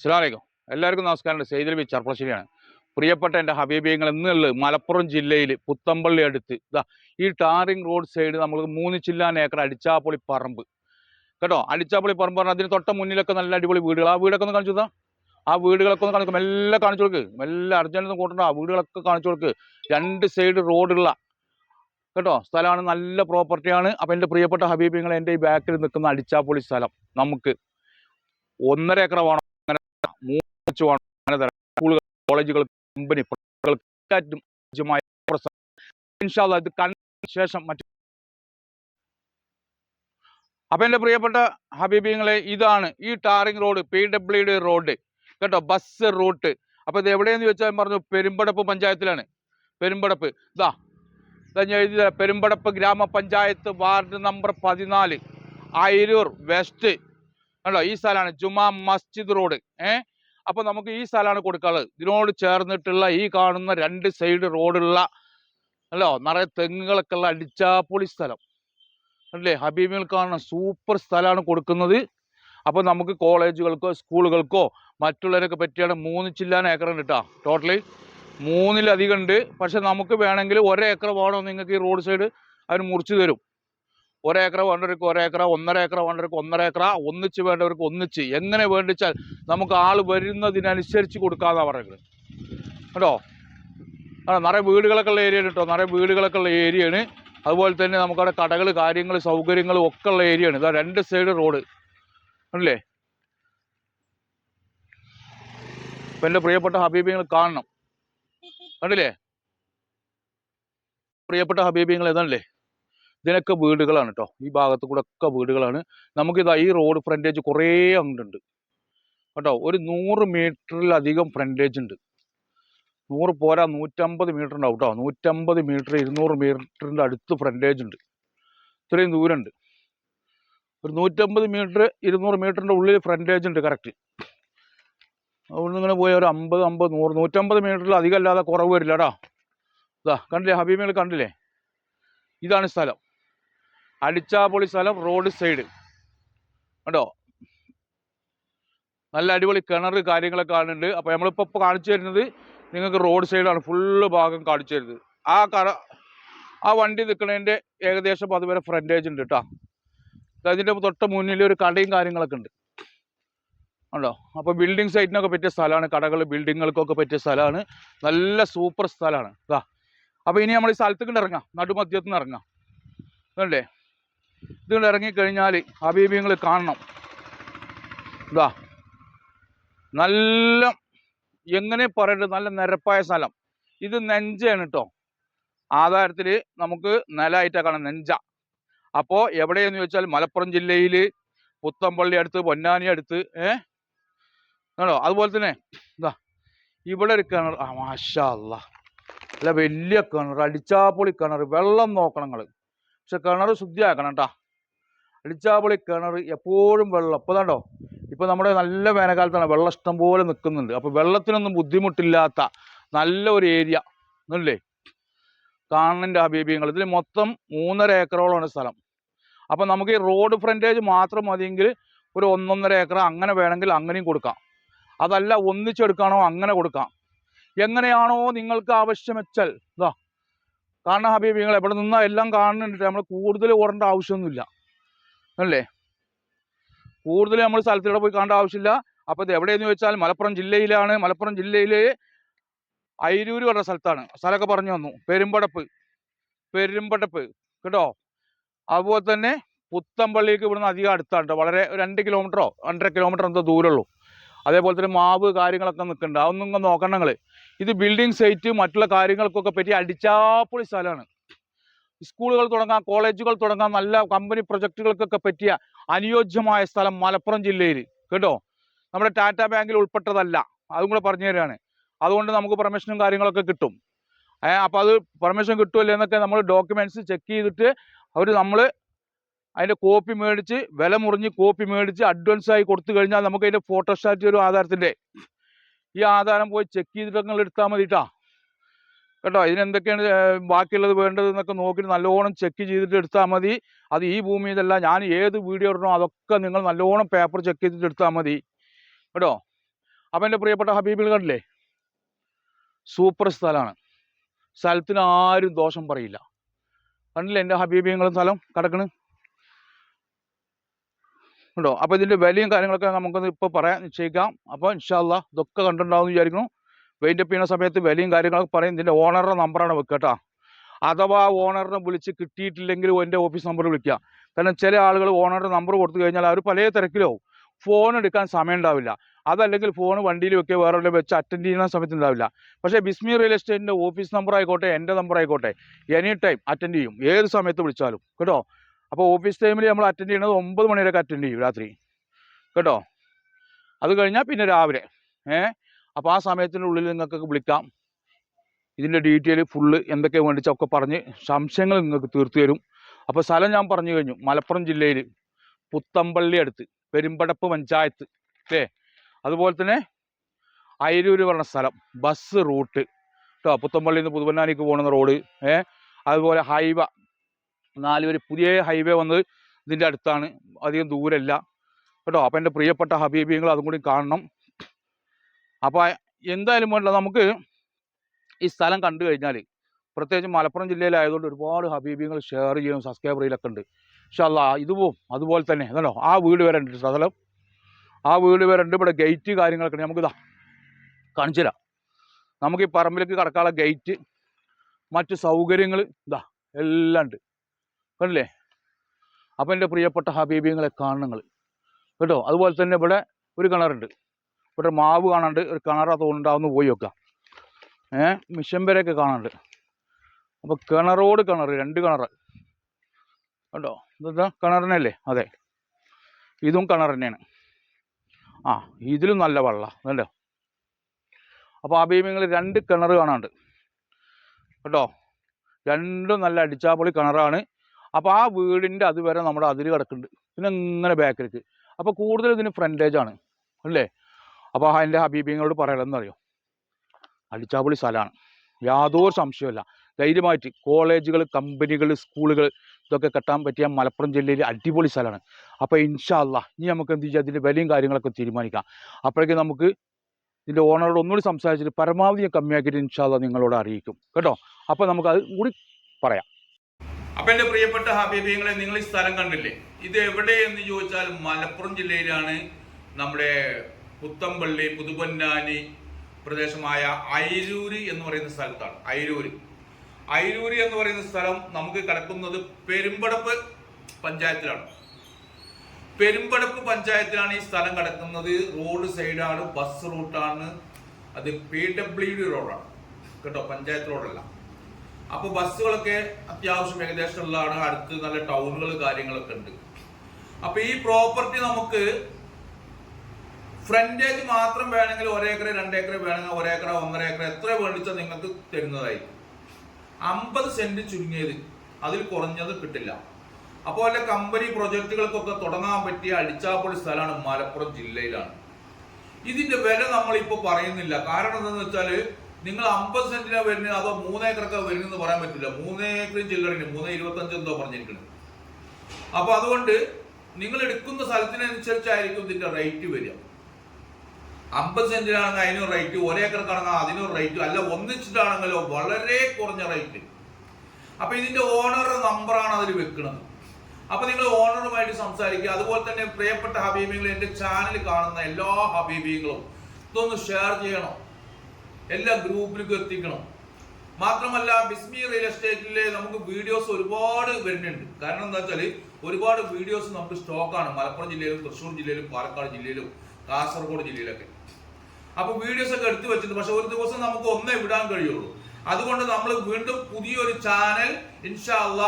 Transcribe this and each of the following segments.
അസ്സലാമലൈക്കും. എല്ലാവർക്കും നമസ്കാരം സെയ്ദൽ ബി ചർപ്പശ്ശേരിയാണ് പ്രിയപ്പെട്ട എന്റെ ഹബീബിയങ്ങൾ എന്നുള്ളത് മലപ്പുറം ജില്ലയിൽ പുത്തമ്പള്ളി അടുത്ത്. ഇതാ ഈ ടാറിംഗ് റോഡ് സൈഡ് നമ്മൾ മൂന്ന് ചില്ലാൻ ഏക്കർ അടിച്ചാപ്പൊളി പറമ്പ്. കേട്ടോ അടിച്ചാപ്പൊളി പറമ്പ് പറഞ്ഞാൽ അതിന് തൊട്ട മുന്നിലൊക്കെ നല്ല അടിപൊളി വീടുകൾ ആ വീടൊക്കെ ഒന്ന് കാണിച്ചു ആ വീടുകളൊക്കെ ഒന്ന് കാണിക്കും. എല്ലാം കാണിച്ചു കൊടുക്ക്. മെല്ലെ അർജന്റൊന്നും കൂട്ടണ്ട ആ വീടുകളൊക്കെ കാണിച്ചു കൊടുക്ക്. രണ്ട് സൈഡ് റോഡുള്ള കേട്ടോ സ്ഥലമാണ് നല്ല പ്രോപ്പർട്ടിയാണ് അപ്പം എന്റെ പ്രിയപ്പെട്ട ഹബീബിങ്ങൾ എന്റെ ഈ ബാക്കിൽ നിൽക്കുന്ന അടിച്ചാപ്പൊളി സ്ഥലം നമുക്ക് ഒന്നര ഏക്കർ വേണം അങ്ങനെ മൂന്ന് വെച്ച് വേണം അങ്ങനെ തരാം സ്കൂളുകൾ കോളേജുകൾ കമ്പനി ഇത് ശേഷം മറ്റു അപ്പം എന്റെ പ്രിയപ്പെട്ട ഹബീബിങ്ങളെ ഇതാണ് ഈ tarring road P W D road. കേട്ടോ ബസ് റൂട്ട് അപ്പോൾ ഇത് എവിടെയെന്ന് ചോദിച്ചാൽ പറഞ്ഞു പെരുമ്പടപ്പ് പഞ്ചായത്തിലാണ്. പെരുമ്പടപ്പ്. ഇതാ ഇതാ ഞാൻ എഴുതി പെരുമ്പടപ്പ് ഗ്രാമപഞ്ചായത്ത് വാർഡ് നമ്പർ പതിനാല് അയിരൂർ വെസ്റ്റ്. കണ്ടോ ഈ സ്ഥലമാണ് ജുമാ മസ്ജിദ് റോഡ്. ഏ? അപ്പോൾ നമുക്ക് ഈ സ്ഥലമാണ് കൊടുക്കാനുള്ളത്. ഇതിനോട് ചേർന്നിട്ടുള്ള ഈ കാണുന്ന രണ്ട് സൈഡ് റോഡുള്ള അല്ലോ നിറയെ തെങ്ങുകളൊക്കെ ഉള്ള അടിച്ചാപ്പൊളി സ്ഥലം. അല്ലേ ഹബീബിൽ കാണുന്ന സൂപ്പർ സ്ഥലമാണ് കൊടുക്കുന്നത്. അപ്പോൾ നമുക്ക് കോളേജുകൾക്കോ സ്കൂളുകൾക്കോ മറ്റുള്ളവരൊക്കെ പറ്റിയാണ് മൂന്ന് ചില്ലാൻ ഏക്കർ ഉണ്ട് കേട്ടോ ടോട്ടലി മൂന്നിലധികം ഉണ്ട്. പക്ഷെ നമുക്ക് വേണമെങ്കിൽ ഒരേക്കർ വേണോ നിങ്ങൾക്ക് ഈ റോഡ് സൈഡ് അവർ മുറിച്ച് തരും. ഒരേക്കർ വേണ്ടവർക്ക് ഒരേക്കറ ഒന്നര ഏക്കർ വേണ്ടവർക്ക് ഒന്നര ഏക്കറ ഒന്നിച്ച് വേണ്ടവർക്ക് ഒന്നിച്ച്. എങ്ങനെ വേണ്ടിച്ചാൽ നമുക്ക് ആൾ വരുന്നതിനനുസരിച്ച് കൊടുക്കാമെന്നാണ് പറയുന്നത്. കേട്ടോ ആ നിറയെ വീടുകളൊക്കെ ഉള്ള ഏരിയ കേട്ടോ നിറയെ വീടുകളൊക്കെ ഉള്ള ഏരിയയാണ് അതുപോലെ തന്നെ നമുക്കവിടെ കടകൾ കാര്യങ്ങൾ സൗകര്യങ്ങളും ഒക്കെ ഉള്ള ഏരിയയാണ് ഇതാ രണ്ട് സൈഡ് റോഡ് അല്ലേ ഇപ്പം എന്റെ പ്രിയപ്പെട്ട ഹബീബിങ്ങൾ കാണണം. കണ്ടില്ലേ? പ്രിയപ്പെട്ട ഹബീബിങ്ങൾ ഏതാണല്ലേ? ഇതിനൊക്കെ വീടുകളാണ് കേട്ടോ ഈ ഭാഗത്ത് കൂടെ ഒക്കെ വീടുകളാണ്. നമുക്കിതാ ഈ റോഡ് ഫ്രണ്ടേജ് കുറേ അങ്ങോട്ടുണ്ട്. കേട്ടോ ഒരു നൂറ് മീറ്ററിലധികം ഫ്രണ്ടേജ് ഉണ്ട്. നൂറ് പോരാ നൂറ്റമ്പത് മീറ്റർ ഉണ്ടാവും കേട്ടോ നൂറ്റമ്പത് മീറ്റർ ഇരുന്നൂറ് മീറ്ററിന്റെ അടുത്ത് ഫ്രണ്ടേജ് ഉണ്ട്. ഇത്രയും ദൂരമുണ്ട്. ഒരു നൂറ്റമ്പത് മീറ്റർ ഇരുന്നൂറ് മീറ്ററിന്റെ ഉള്ളിൽ ഫ്രണ്ടേജ് ഉണ്ട് കറക്റ്റ് അവിടെ ഇങ്ങനെ പോയ ഒരു അമ്പത് അമ്പത് നൂറ് നൂറ്റമ്പത് മീറ്ററിൽ അധികം അല്ലാതെ കുറവ് വരില്ല കേട്ടോ ഇതാ കണ്ടില്ലേ? ഹബീബികൾ കണ്ടില്ലേ? ഇതാണ് സ്ഥലം. അടിച്ചാപ്പൊളി സ്ഥലം റോഡ് സൈഡ്. കണ്ടോ? നല്ല അടിപൊളി കിണർ കാര്യങ്ങളൊക്കെ കാണുന്നുണ്ട്. അപ്പോൾ നമ്മളിപ്പോൾ ഇപ്പോൾ കാണിച്ചു തരുന്നത് നിങ്ങൾക്ക് റോഡ് സൈഡാണ്. ഫുള്ള് ഭാഗം കാണിച്ചു തരുന്നത്. ആ കറ ആ വണ്ടി നിൽക്കുന്നതിന്റെ ഏകദേശം അതുവരെ ഫ്രണ്ടേജ് ഉണ്ട് കേട്ടോ അതിന്റെ തൊട്ട് മുന്നിൽ ഒരു കടയും കാര്യങ്ങളൊക്കെ ഉണ്ട്. ഉണ്ടോ അപ്പോൾ ബിൽഡിംഗ് സൈറ്റിനൊക്കെ പറ്റിയ സ്ഥലമാണ്. കടകൾ ബിൽഡിങ്ങുകൾക്കൊക്കെ പറ്റിയ സ്ഥലമാണ്. നല്ല സൂപ്പർ സ്ഥലമാണ്. അപ്പോൾ ഇനി നമ്മൾ ഈ സ്ഥലത്തേക്ക് ഇറങ്ങാം. നടുമധ്യത്തിൽ നിന്ന് ഇറങ്ങാം. കണ്ടേ? ഇതുകൊണ്ട് ഇറങ്ങിക്കഴിഞ്ഞാൽ ഹബീബിങ്ങൾ കാണണം. ഇതാ നല്ല എങ്ങനെ പറയേണ്ടത് നല്ല നിരപ്പായ സ്ഥലം. ഇത് നെഞ്ചയാണ് കേട്ടോ ആധാരത്തിൽ നമുക്ക് നിലമായിട്ടാണ് കാണാം നെഞ്ച. അപ്പോൾ എവിടെയെന്ന് ചോദിച്ചാൽ മലപ്പുറം ജില്ലയിൽ പുത്തമ്പള്ളി അടുത്ത് പൊന്നാനി അടുത്ത് ഏ? ആണോ? അതുപോലെ തന്നെ ഇതാ ഇവിടെ ഒരു കിണർ ആ മാഷാ അല്ലാ വലിയ കിണർ അടിച്ചാപ്പൊളി കിണർ വെള്ളം നോക്കണം നിങ്ങൾ പക്ഷെ കിണർ ശുദ്ധിയാക്കണം കേട്ടാ അടിച്ചാപ്പൊളി കിണർ എപ്പോഴും വെള്ളം. ഇപ്പോൾ കണ്ടോ? ഇപ്പോൾ നമ്മുടെ നല്ല വേനൽക്കാലത്താണ് വെള്ളം ഇഷ്ടം പോലെ നിൽക്കുന്നുണ്ട്. അപ്പോൾ വെള്ളത്തിനൊന്നും ബുദ്ധിമുട്ടില്ലാത്ത നല്ല ഒരു ഏരിയ. എന്നല്ലേ കാണണിന്റെ ഹബീബിയങ്ങൾ ഇതിൽ മൊത്തം മൂന്നര ഏക്കറോളമാണ് സ്ഥലം. അപ്പോൾ നമുക്ക് ഈ റോഡ് ഫ്രണ്ടേജ് മാത്രം മതിയെങ്കിൽ ഒരു ഒന്നൊന്നര ഏക്കർ അങ്ങനെ വേണമെങ്കിൽ അങ്ങനെയും കൊടുക്കാം. അതല്ല ഒന്നിച്ചെടുക്കാണോ അങ്ങനെ കൊടുക്കാം. എങ്ങനെയാണോ നിങ്ങൾക്ക് ആവശ്യം വെച്ചാൽ ഇതാ ഹബീബ് നിങ്ങൾ. എവിടെ നിന്നാ എല്ലാം കാണുന്നുണ്ട്. നമ്മൾ കൂടുതൽ ഓടേണ്ട ആവശ്യമൊന്നുമില്ല. അല്ലേ? കൂടുതൽ നമ്മൾ സ്ഥലത്തിലൂടെ പോയി കാണേണ്ട ആവശ്യമില്ല. അപ്പോൾ ഇത് എവിടെയെന്ന് ചോദിച്ചാൽ മലപ്പുറം ജില്ലയിലാണ്. മലപ്പുറം ജില്ലയിലെ അയിരൂര് പറഞ്ഞ സ്ഥലത്താണ്. സ്ഥലമൊക്കെ പറഞ്ഞു വന്നു പെരുമ്പടപ്പ്. പെരുമ്പടപ്പ്. കേട്ടോ? അതുപോലെ തന്നെ പുത്തമ്പള്ളിക്ക് ഇവിടുന്ന് അധികം അടുത്താണ്. വളരെ രണ്ട് കിലോമീറ്ററോ രണ്ടര കിലോമീറ്റർ എന്തോ ദൂരമുള്ളൂ. അതേപോലെ തന്നെ മാവ് കാര്യങ്ങളൊക്കെ നിൽക്കുന്നുണ്ട്. അതൊന്നും നോക്കണം നിങ്ങൾ ഇത് ബിൽഡിംഗ് സൈറ്റ് മറ്റുള്ള കാര്യങ്ങൾക്കൊക്കെ പറ്റി അടിച്ചാപ്പൊളി സ്ഥലമാണ്. സ്കൂളുകൾ തുടങ്ങാം കോളേജുകൾ തുടങ്ങാം നല്ല കമ്പനി പ്രൊജക്റ്റുകൾക്കൊക്കെ പറ്റിയ അനുയോജ്യമായ സ്ഥലം മലപ്പുറം ജില്ലയിൽ. കേട്ടോ? നമ്മുടെ ടാറ്റ ബാങ്കിൽ ഉൾപ്പെട്ടതല്ല. അതും കൂടെ പറഞ്ഞു തരികയാണ് അതുകൊണ്ട് നമുക്ക് പെർമിഷനും കാര്യങ്ങളൊക്കെ കിട്ടും. അപ്പോൾ അത് പെർമിഷൻ കിട്ടുമല്ലോ എന്നൊക്കെ നമ്മൾ ഡോക്യുമെന്റ്സ് ചെക്ക് ചെയ്തിട്ട് അവർ നമ്മൾ അതിന്റെ കോപ്പി മേടിച്ച് വില മുറിഞ്ഞ് കോപ്പി മേടിച്ച് അഡ്വാൻസ് ആയി കൊടുത്തു കഴിഞ്ഞാൽ നമുക്ക് അതിന്റെ ഫോട്ടോസ്റ്റാറ്റ് ഒരു ആധാരത്തിന്റെ ഈ ആധാരം പോയി ചെക്ക് ചെയ്തിട്ട് നിങ്ങൾ എടുത്താൽ മതി കേട്ടോ കേട്ടോ ഇതിനെന്തൊക്കെയാണ് ബാക്കിയുള്ളത് വേണ്ടത് എന്നൊക്കെ നോക്കിയിട്ട് നല്ലോണം ചെക്ക് ചെയ്തിട്ട് എടുത്താൽ മതി. അത് ഈ ഭൂമിയിലല്ല ഞാൻ ഏത് വീഡിയോ ഇടണോ അതൊക്കെ നിങ്ങൾ നല്ലോണം പേപ്പർ ചെക്ക് ചെയ്തിട്ട് എടുത്താൽ മതി. കേട്ടോ? അപ്പം എന്റെ പ്രിയപ്പെട്ട ഹബീബിൾ കണ്ടില്ലേ? സൂപ്പർ സ്ഥലമാണ്. സ്ഥലത്തിന് ആരും ദോഷം പറയില്ല. കണ്ടില്ലേ എന്റെ ഹബീബിങ്ങളും സ്ഥലം കിടക്കണ്? കേട്ടോ? അപ്പോൾ ഇതിന്റെ വിലയും കാര്യങ്ങളൊക്കെ നമുക്കൊന്ന് ഇപ്പോൾ പറയാൻ നിശ്ചയിക്കാം. അപ്പോൾ ഇൻഷാല്ല ഇതൊക്കെ കണ്ടിട്ടുണ്ടാവും എന്ന് വിചാരിക്കുന്നു. വെയിറ്റ് ചെയ്യുന്ന സമയത്ത് വിലയും കാര്യങ്ങളൊക്കെ പറയും. ഇതിന്റെ ഓണറുടെ നമ്പറാണ് വെക്കുക കേട്ടോ. അഥവാ ഓണറിനെ വിളിച്ച് കിട്ടിയിട്ടില്ലെങ്കിൽ എന്റെ ഓഫീസ് നമ്പർ വിളിക്കുക കാരണം ചില ആളുകൾ ഓണറുടെ നമ്പർ കൊടുത്തു കഴിഞ്ഞാൽ അവർ പല തിരക്കിലാവും. ഫോൺ എടുക്കാൻ സമയം ഉണ്ടാവില്ല. അതല്ലെങ്കിൽ ഫോൺ വണ്ടിയിൽ വെക്കുക വേറെ വെച്ച് അറ്റൻഡ് ചെയ്യുന്ന സമയത്ത് ഉണ്ടാവില്ല. പക്ഷേ ബിസ്മി റിയൽ എസ്റ്റേറ്റിന്റെ ഓഫീസ് നമ്പർ ആയിക്കോട്ടെ എന്റെ നമ്പർ ആയിക്കോട്ടെ എനി ടൈം അറ്റൻഡ് ചെയ്യും. ഏത് സമയത്ത് വിളിച്ചാലും. കേട്ടോ? അപ്പോൾ ഓഫീസ് ടൈമിൽ നമ്മൾ അറ്റൻഡ് ചെയ്യുന്നത് ഒമ്പത് മണി വരെയൊക്കെ അറ്റൻഡ് ചെയ്യും രാത്രി. കേട്ടോ? അത് കഴിഞ്ഞാൽ പിന്നെ രാവിലെ. ഏ? അപ്പോൾ ആ സമയത്തിനുള്ളിൽ നിങ്ങൾക്ക് വിളിക്കാം. ഇതിന്റെ ഡീറ്റെയിൽ ഫുള്ള് എന്തൊക്കെ വേണ്ടിച്ചൊക്കെ പറഞ്ഞ് സംശയങ്ങൾ നിങ്ങൾക്ക് തീർത്തു തരും. അപ്പോൾ സ്ഥലം ഞാൻ പറഞ്ഞു കഴിഞ്ഞു. മലപ്പുറം ജില്ലയിൽ പുത്തമ്പള്ളി അടുത്ത് പെരുമ്പടപ്പ് പഞ്ചായത്ത് അല്ലേ? അതുപോലെ തന്നെ അയരൂര് പറഞ്ഞ സ്ഥലം ബസ് റൂട്ട് കേട്ടോ പുത്തമ്പള്ളിയിൽ നിന്ന് പുതുവന്നാനിക്ക് പോകുന്ന റോഡ് ഏ? അതുപോലെ ഹൈവ നാലുപേര് പുതിയ ഹൈവേ വന്നത് ഇതിന്റെ അടുത്താണ്. അധികം ദൂരമില്ല കേട്ടോ? അപ്പോൾ എന്റെ പ്രിയപ്പെട്ട ഹബീബിയങ്ങൾ അതും കൂടി കാണണം. അപ്പോൾ എന്തായാലും വേണ്ട നമുക്ക് ഈ സ്ഥലം കണ്ടു കഴിഞ്ഞാൽ പ്രത്യേകിച്ച് മലപ്പുറം ജില്ലയിലായതുകൊണ്ട് ഒരുപാട് ഹബീബിങ്ങൾ ഷെയർ ചെയ്യണം സബ്സ്ക്രൈബറിലൊക്കെ ഉണ്ട്. പക്ഷെ അല്ല ഇത് പോവും. അതുപോലെ തന്നെ അതല്ലോ ആ വീട് വരെ ഉണ്ട് സ്ഥലം. ആ വീട് വരെ ഉണ്ട്. ഇവിടെ ഗേറ്റ് കാര്യങ്ങളൊക്കെ ഉണ്ട്. നമുക്കിതാ കാണിച്ചു തരാം. നമുക്ക് ഈ പറമ്പിലേക്ക് കടക്കാനുള്ള ഗേറ്റ് മറ്റ് സൗകര്യങ്ങൾ ഇതാ എല്ലാം ഉണ്ട്. കണ്ടില്ലേ? അപ്പം എന്റെ പ്രിയപ്പെട്ട ഹബീബിങ്ങളെ കാണുങ്ങൾ കേട്ടോ? അതുപോലെ തന്നെ ഇവിടെ ഒരു കിണറുണ്ട്. ഇവിടെ മാവ് കാണാണ്ട് ഒരു കിണറാ തോന്നുണ്ടാവുന്ന പോയി വെക്കാം. ഏഹ് മിഷൻ അപ്പൊ അപ്പോൾ കിണറോട് കിണർ രണ്ട് കിണർ കണ്ടോ? ഇതെന്താ? കിണറിനല്ലേ? അതെ. ഇതും കിണർ തന്നെയാണ് ആ ഇതിലും നല്ല വെള്ളം. അതല്ലോ അപ്പോൾ ആ ഭീമിങ്ങൾ രണ്ട് കിണർ കാണാണ്ട്. കേട്ടോ രണ്ടും നല്ല അടിച്ചാപ്പൊളി കിണറാണ്. അപ്പോൾ ആ വീടിന്റെ അതുവരെ നമ്മുടെ അതിര് കിടക്കുന്നുണ്ട്. പിന്നെ ഇങ്ങനെ ബാക്കിലേക്ക് അപ്പോൾ കൂടുതൽ ഇതിന് ഫ്രണ്ടേജ് ആണ്. അല്ലേ? അപ്പോൾ അതിന്റെ ഹബീബിങ്ങളോട് പറയലെന്നറിയോ അടിച്ചാപൊളി സ്ഥലമാണ് യാതൊരു സംശയമില്ല ധൈര്യമായിട്ട് കോളേജുകൾ കമ്പനികൾ സ്കൂളുകൾ ഇതൊക്കെ കെട്ടാൻ പറ്റിയ മലപ്പുറം ജില്ലയിൽ അടിപൊളി സ്ഥലമാണ് അപ്പോൾ ഇൻഷാല്ല ഇനി നമുക്ക് എന്ത് ചെയ്യാം? ഇതിന്റെ വിലയും കാര്യങ്ങളൊക്കെ തീരുമാനിക്കാം. അപ്പോഴേക്കും നമുക്ക് ഇതിന്റെ ഓണറോട് ഒന്നുകൂടി സംസാരിച്ചിട്ട് പരമാവധി കമ്മിയാക്കിയിട്ട് ഇൻഷാല്ല നിങ്ങളോട് അറിയിക്കും. കേട്ടോ? അപ്പോൾ നമുക്ക് അത് കൂടി പറയാം. അപ്പൊ എന്റെ പ്രിയപ്പെട്ട ഹബീബിങ്ങളെ നിങ്ങൾ ഈ സ്ഥലം കണ്ടില്ലേ? ഇത് എവിടെ എന്ന് ചോദിച്ചാൽ മലപ്പുറം ജില്ലയിലാണ് നമ്മുടെ പുത്തമ്പള്ളി പുതുപൊന്നാനി പ്രദേശമായ ഐരൂര് എന്ന് പറയുന്ന സ്ഥലത്താണ്. ഐരൂര് ഐരൂര് എന്ന് പറയുന്ന സ്ഥലം നമുക്ക് കിടക്കുന്നത് പെരുമ്പടപ്പ് പഞ്ചായത്തിലാണ്. പെരുമ്പടപ്പ് പഞ്ചായത്തിലാണ് ഈ സ്ഥലം കിടക്കുന്നത് റോഡ് സൈഡാണ് ബസ് റൂട്ടാണ്. അത് പി ഡബ്ല്യു ഡി റോഡാണ്. കേട്ടോ പഞ്ചായത്ത് റോഡല്ല. അപ്പോൾ ബസ്സുകളൊക്കെ അത്യാവശ്യം ഏകദേശം ഉള്ളതാണ്. അടുത്ത് നല്ല ടൗണുകൾ കാര്യങ്ങളൊക്കെ ഉണ്ട്. അപ്പോൾ ഈ പ്രോപ്പർട്ടി നമുക്ക് ഫ്രണ്ടേജ് മാത്രം വേണമെങ്കിൽ ഒരേക്കർ രണ്ടേക്കർ വേണമെങ്കിൽ ഒരേക്കർ ഒന്നര ഏക്കർ എത്ര വേണ്ടിച്ചാൽ നിങ്ങൾക്ക് തരുന്നതായി അമ്പത് സെന്റ് ചുരുങ്ങിയത് അതിൽ കുറഞ്ഞത് കിട്ടില്ല. അപ്പോൾ അല്ലെ കമ്പനി പ്രൊജക്ടുകൾക്കൊക്കെ തുടങ്ങാൻ പറ്റിയ അടിച്ചാപ്പൊളി സ്ഥലമാണ് മലപ്പുറം ജില്ലയിലാണ്. ഇതിന്റെ വില നമ്മളിപ്പോ പറയുന്നില്ല. കാരണം എന്താണെന്ന് വെച്ചാൽ നിങ്ങൾ അമ്പത് സെന്റിനാ വരുന്നത് അതോ മൂന്നേക്കറൊക്കെ വരുന്നെന്ന് പറയാൻ പറ്റില്ല. മൂന്നേക്കറും ചില്ലറിന് മൂന്ന് ഇരുപത്തഞ്ച് എന്തോ പറഞ്ഞിരിക്കുന്നത് അപ്പൊ അതുകൊണ്ട് നിങ്ങൾ എടുക്കുന്ന സ്ഥലത്തിനനുസരിച്ചായിരിക്കും ഇതിന്റെ റേറ്റ് വരിക. അമ്പത് സെന്റിനാണെങ്കിൽ അതിനൊരു റേറ്റ് ഒരേക്കർക്കാണെങ്കിൽ അതിനൊരു റേറ്റ് അല്ല ഒന്നിച്ചിട്ടാണെങ്കിലോ വളരെ കുറഞ്ഞ റേറ്റ്. അപ്പൊ ഇതിന്റെ ഓണറുടെ നമ്പറാണ് അതിൽ വെക്കുന്നത് അപ്പൊ നിങ്ങൾ ഓണറുമായിട്ട് സംസാരിക്കുക. അതുപോലെ തന്നെ പ്രിയപ്പെട്ട ഹബീബികൾ എന്റെ ചാനൽ കാണുന്ന എല്ലാ ഹബീബികളും ഇതൊന്ന് ഷെയർ ചെയ്യണം. എല്ലാ ഗ്രൂപ്പിലേക്കും എത്തിക്കണം. മാത്രമല്ല ബിസ്മി റിയൽ എസ്റ്റേറ്റിലെ നമുക്ക് വീഡിയോസ് ഒരുപാട് വരുന്നുണ്ട്. കാരണം എന്താ വെച്ചാൽ ഒരുപാട് വീഡിയോസ് നമുക്ക് സ്റ്റോക്കാണ് മലപ്പുറം ജില്ലയിലും തൃശ്ശൂർ ജില്ലയിലും പാലക്കാട് ജില്ലയിലും. കാസർഗോഡ് ജില്ലയിലൊക്കെ. അപ്പൊ വീഡിയോസ് ഒക്കെ എടുത്തു വെച്ചിട്ടുണ്ട്. പക്ഷെ ഒരു ദിവസം നമുക്ക് ഒന്നേ വിടാൻ കഴിയുള്ളൂ. അതുകൊണ്ട് നമ്മൾ വീണ്ടും പുതിയൊരു ചാനൽ ഇൻഷാല്ല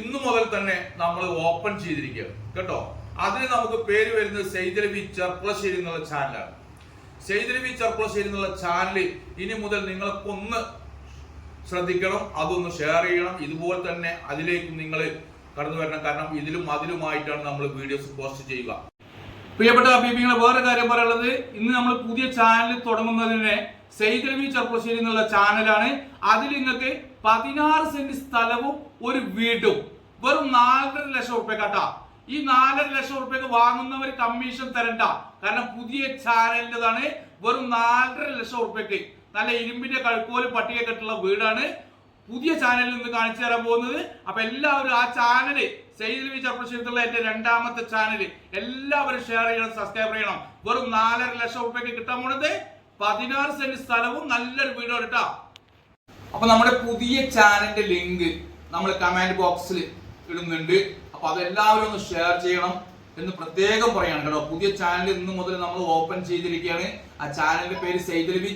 ഇന്നു മുതൽ തന്നെ നമ്മൾ ഓപ്പൺ ചെയ്തിരിക്കുക കേട്ടോ? അതിന് നമുക്ക് പേര് വരുന്നത് സെയ്തലവി ചെർപ്പളശ്ശേരി എന്നുള്ള ചാനലാണ് സെയ്തലവി ചെർപ്പളശ്ശേരി എന്നുള്ള ചാനൽ ഇനി മുതൽ നിങ്ങൾക്കൊന്ന് ശ്രദ്ധിക്കണം അതൊന്ന് ഷെയർ ചെയ്യണം. ഇതുപോലെ തന്നെ അതിലേക്ക് നിങ്ങൾ കടന്നു വരണം കാരണം ഇതിലും അതിലുമായിട്ടാണ് നമ്മൾ വീഡിയോസ് പോസ്റ്റ് ചെയ്യുക. പ്രിയപ്പെട്ട അഭിപ്രായങ്ങളെ വേറെ കാര്യം പറയാനുള്ളത്. ഇന്ന് നമ്മൾ പുതിയ ചാനൽ തുടങ്ങുന്നതിന് സൈഗ്രമി ചർപ്പശ്ശേരി എന്നുള്ള ചാനലാണ് അതിൽ നിങ്ങൾക്ക് പതിനാറ് സെന്റ് സ്ഥലവും ഒരു വീടും. വെറും നാലര ലക്ഷം ഉറുപ്പ്യ കേട്ടാ ഈ നാലര ലക്ഷം റുപ്യക്ക് വാങ്ങുന്നവർ കമ്മീഷൻ തരണ്ട. കാരണം പുതിയ ചാനലിന്റെതാണ് വെറും നാലര ലക്ഷം റുപ്യക്ക് നല്ല ഇരുമ്പിന്റെ കഴുക്കോൽ പട്ടിക കെട്ടുള്ള വീടാണ്. പുതിയ ചാനലിൽ നിന്ന് കാണിച്ചു തരാൻ പോകുന്നത്. അപ്പൊ എല്ലാവരും ആ ചാനൽ സെയ്ദ് ബി ചർപ്പശ്ശേരിത്തുള്ള എന്റെ രണ്ടാമത്തെ ചാനൽ എല്ലാവരും ഷെയർ ചെയ്യണം സബ്സ്ക്രൈബ് ചെയ്യണം. വെറും നാലര ലക്ഷം റുപ്യക്ക് കിട്ടാൻ പോണത് പതിനാറ് സെന്റ് സ്ഥലവും നല്ലൊരു വീഡിയോ കേട്ടോ അപ്പൊ നമ്മുടെ പുതിയ ചാനലിന്റെ ലിങ്ക് നമ്മൾ കമന്റ് ബോക്സിൽ ഇടുന്നുണ്ട്. അപ്പൊ അതെല്ലാവരും ഒന്ന് ഷെയർ ചെയ്യണം. എന്ന് പ്രത്യേകം പറയാണ് കേട്ടോ. പുതിയ ചാനൽ ഇന്ന് മുതൽ നമ്മൾ ഓപ്പൺ ചെയ്തിരിക്കുകയാണ്. ആ ചാനലിന്റെ പേര്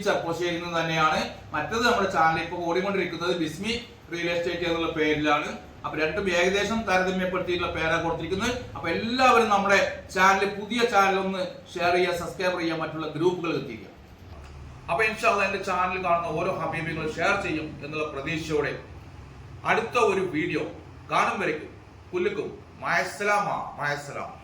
ചർപ്പോശ്ശേരി എന്ന് തന്നെയാണ്. മറ്റത് നമ്മുടെ ചാനൽ ഇപ്പോൾ ഓടിക്കൊണ്ടിരിക്കുന്നത് ബിസ്മി റിയൽ എസ്റ്റേറ്റ് എന്നുള്ള പേരിലാണ്. അപ്പൊ രണ്ടും ഏകദേശം താരതമ്യപ്പെടുത്തിയിട്ടുള്ള പേരാ കൊടുത്തിരിക്കുന്നത്. അപ്പൊ എല്ലാവരും നമ്മുടെ ചാനൽ പുതിയ ചാനൽ ഒന്ന് ഷെയർ ചെയ്യുക സബ്സ്ക്രൈബ് ചെയ്യുക മറ്റുള്ള ഗ്രൂപ്പുകൾ എത്തിക്കുക. അപ്പൊ ഇൻഷാല്ല എന്റെ ചാനൽ കാണുന്ന ഓരോ ഹബീബികളും ഷെയർ ചെയ്യും എന്നുള്ള പ്രതീക്ഷയോടെ അടുത്ത ഒരു വീഡിയോ കാണും വരയ്ക്കും. പുല്ലുക്കും. മയസ്സലാമ മയസ്സലാം.